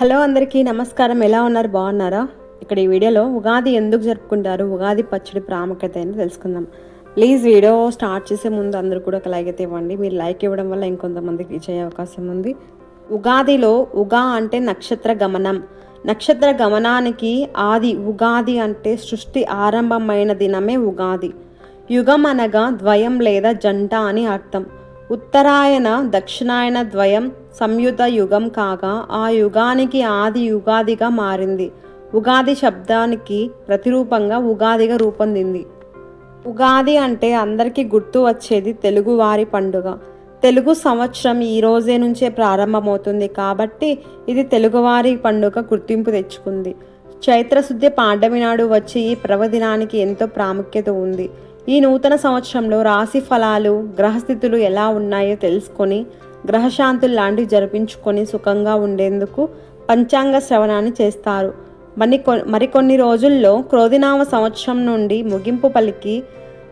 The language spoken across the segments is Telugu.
హలో అందరికీ నమస్కారం. ఎలా ఉన్నారు? బాగున్నారా? ఇక్కడ ఈ వీడియోలో ఉగాది ఎందుకు జరుపుకుంటారు? ఉగాది పచ్చడి ప్రాముఖ్యత అని తెలుసుకుందాం. ప్లీజ్ వీడియో స్టార్ట్ చేసే ముందు అందరూ కూడా ఒక లైక్ అయితే ఇవ్వండి. మీరు లైక్ ఇవ్వడం వల్ల ఇంకొంతమందికి రీచ్ అయ్యే అవకాశం ఉంది. ఉగాదిలో ఉగా అంటే నక్షత్ర గమనం. నక్షత్ర గమనానికి ఆది ఉగాది అంటే సృష్టి ఆరంభమైన దినమే ఉగాది. యుగం అనగా ద్వయం లేదా జంట అని అర్థం. ఉత్తరాయణ దక్షిణాయన ద్వయం సంయుత యుగం కాగా ఆ యుగానికి ఆది యుగాదిగా మారింది. ఉగాది శబ్దానికి ప్రతిరూపంగా ఉగాదిగా రూపొందింది. ఉగాది అంటే అందరికీ గుర్తు వచ్చేది తెలుగువారి పండుగ. తెలుగు సంవత్సరం ఈ రోజే నుంచే ప్రారంభమవుతుంది కాబట్టి ఇది తెలుగువారి పండుగ గుర్తింపు తెచ్చుకుంది. చైత్రశుద్ధి పాడ్యమి నాడు వచ్చి ఈ పర్వదినానికి ఎంతో ప్రాముఖ్యత ఉంది. ఈ నూతన సంవత్సరంలో రాశి ఫలాలు గ్రహస్థితులు ఎలా ఉన్నాయో తెలుసుకొని గ్రహశాంతులు లాంటివి జరిపించుకొని సుఖంగా ఉండేందుకు పంచాంగ శ్రవణాన్ని చేస్తారు. మరి మరికొన్ని రోజుల్లో క్రోధినామ సంవత్సరం నుండి ముగింపు పలికి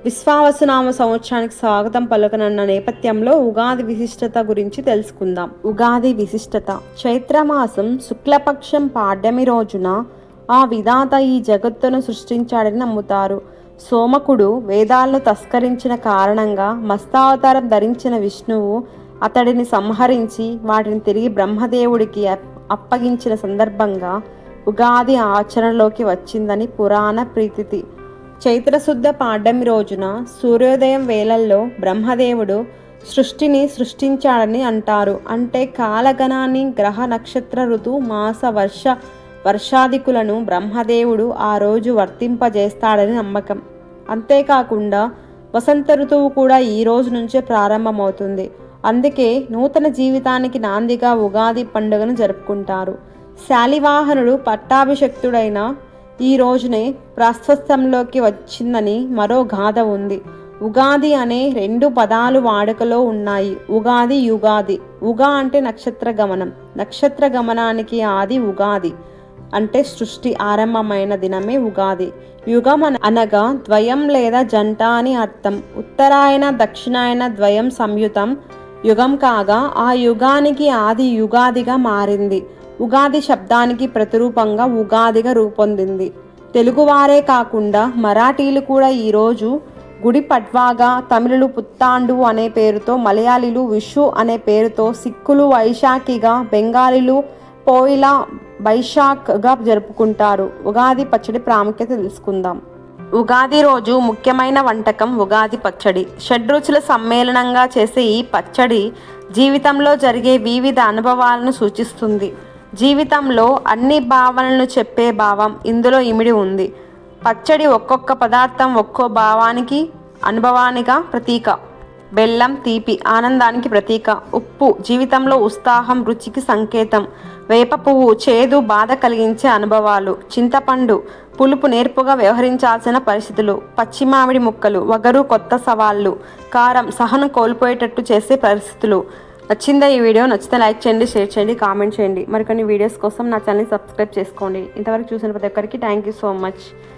విశ్వావసునామ సంవత్సరానికి స్వాగతం పలుకనన్న నేపథ్యంలో ఉగాది విశిష్టత గురించి తెలుసుకుందాం. ఉగాది విశిష్టత. చైత్రమాసం శుక్లపక్షం పాడ్యమి రోజున ఆ విధాత ఈ జగత్తును సృష్టించాడని నమ్ముతారు. సోమకుడు వేదాలను తస్కరించిన కారణంగా మస్తావతారం ధరించిన విష్ణువు అతడిని సంహరించి వాటిని తిరిగి బ్రహ్మదేవుడికి అప్- అప్పగించిన సందర్భంగా ఉగాది ఆచరణలోకి వచ్చిందని పురాణ ప్రీతితి. చైత్రశుద్ధ పాడ్యమి రోజున సూర్యోదయం వేళల్లో బ్రహ్మదేవుడు సృష్టిని సృష్టించాడని అంటారు. అంటే కాలగణాన్ని గ్రహ నక్షత్ర ఋతు మాస వర్ష వర్షాధికులను బ్రహ్మదేవుడు ఆ రోజు వర్తింపజేస్తాడని నమ్మకం. అంతేకాకుండా వసంత ఋతువు కూడా ఈ రోజు నుంచే ప్రారంభమవుతుంది. అందుకే నూతన జీవితానికి నాందిగా ఉగాది పండుగను జరుపుకుంటారు. శాలివాహనుడు పట్టాభిషక్తుడైన ఈ రోజునే ప్రాస్వస్థంలోకి వచ్చిందని మరో గాథ ఉంది. ఉగాది అనే రెండు పదాలు వాడుకలో ఉన్నాయి. ఉగాది యుగాది. ఉగా అంటే నక్షత్ర గమనం నక్షత్ర గమనానికి ఆది ఉగాది. అంటే సృష్టి ఆరంభమైన దినమే ఉగాది. యుగం అన- అనగా ద్వయం లేదా జంట అని అర్థం. ఉత్తరాయణ దక్షిణాయన ద్వయం సంయుతం. యుగం కాగా ఆ యుగానికి ఆది యుగాదిగా మారింది. ఉగాది శబ్దానికి ప్రతిరూపంగా ఉగాదిగా రూపొందింది. తెలుగువారే కాకుండా మరాఠీలు కూడా ఈరోజు గుడి పట్వాగా తమిళులు పుత్తాండు అనే పేరుతో మలయాళీలు విషు అనే పేరుతో సిక్కులు వైశాఖిగా బెంగాలీలు పోయిలా బైశాఖ్గా జరుపుకుంటారు. ఉగాది పచ్చడి ప్రాముఖ్యత తెలుసుకుందాం. ఉగాది రోజు ముఖ్యమైన వంటకం ఉగాది పచ్చడి. షడ్రుచుల సమ్మేళనంగా చేసే ఈ పచ్చడి జీవితంలో జరిగే వివిధ అనుభవాలను సూచిస్తుంది. జీవితంలో అన్ని భావనలను చెప్పే భావం ఇందులో ఇమిడి ఉంది. పచ్చడి ఒక్కొక్క పదార్థం ఒక్కో భావానికి అనుభవానిగా ప్రతీక. బెల్లం తీపి ఆనందానికి ప్రతీక. ఉప్పు జీవితంలో ఉత్సాహం రుచికి సంకేతం. వేప పువ్వు చేదు బాధ కలిగించే అనుభవాలు. చింతపండు పులుపు నేర్పుగా వ్యవహరించాల్సిన పరిస్థితులు. పచ్చి మామిడి ముక్కలు వగరు కొత్త సవాళ్ళు. కారం సహనం కోల్పోయేటట్టు చేసే పరిస్థితులు. నచ్చిందా ఈ వీడియో? నచ్చితే లైక్ చేయండి షేర్ చేయండి కామెంట్ చేయండి. మరికొన్ని వీడియోస్ కోసం నా ఛానల్ని సబ్స్క్రైబ్ చేసుకోండి. ఇంతవరకు చూసిన ప్రతి ఒక్కరికి థ్యాంక్ యూ సో మచ్.